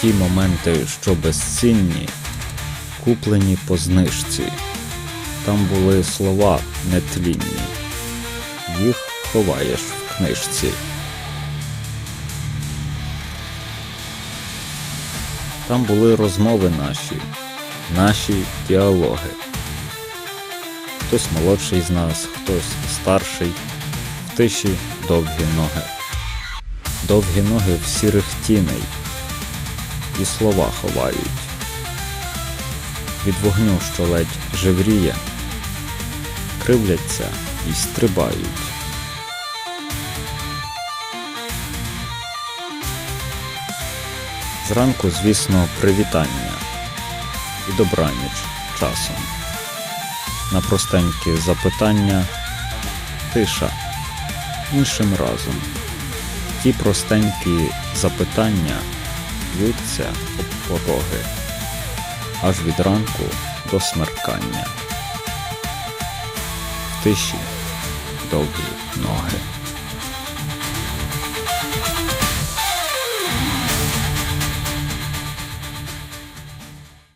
ті моменти, що безцінні, куплені по знижці. Там були слова нетлінні, їх ховаєш в книжці. Там були розмови наші, наші діалоги. Хтось молодший з нас, хтось старший, в тиші довгі ноги. Довгі ноги в сірих тіней і слова ховають. Від вогню, що ледь живріє, кривляться і стрибають. Зранку, звісно, привітання і добраніч часом. На простенькі запитання тиша іншим разом. Ті простенькі запитання б'ються об пороги аж від ранку до смеркання. В тиші довгі ноги.